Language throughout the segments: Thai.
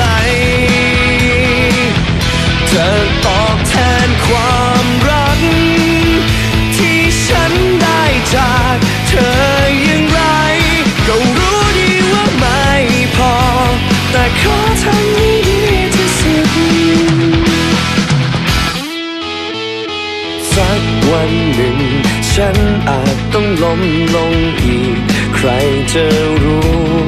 ใส่เธอตอบแทนความรัก ที่ฉันได้จากเธออย่างไร ก็รู้ดีว่าไม่พอ แต่ขอทำให้ดีที่สุดสักวันหนึ่ง ฉันอาจต้องล้มลงอีก ใครจะรู้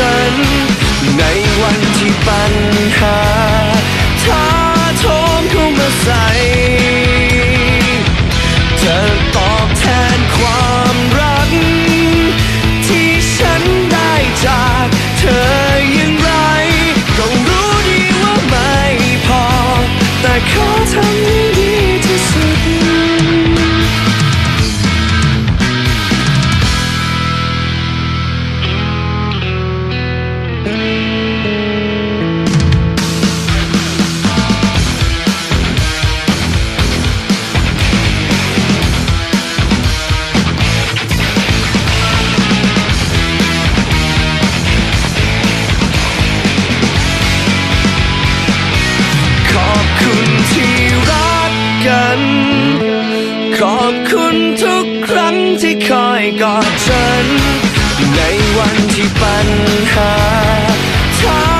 ฉัน ในวันที่ปัญหา คุณที่รักกัน ขอบคุณทุกครั้งที่คอยกอดฉัน ในวันที่ปัญหาท้า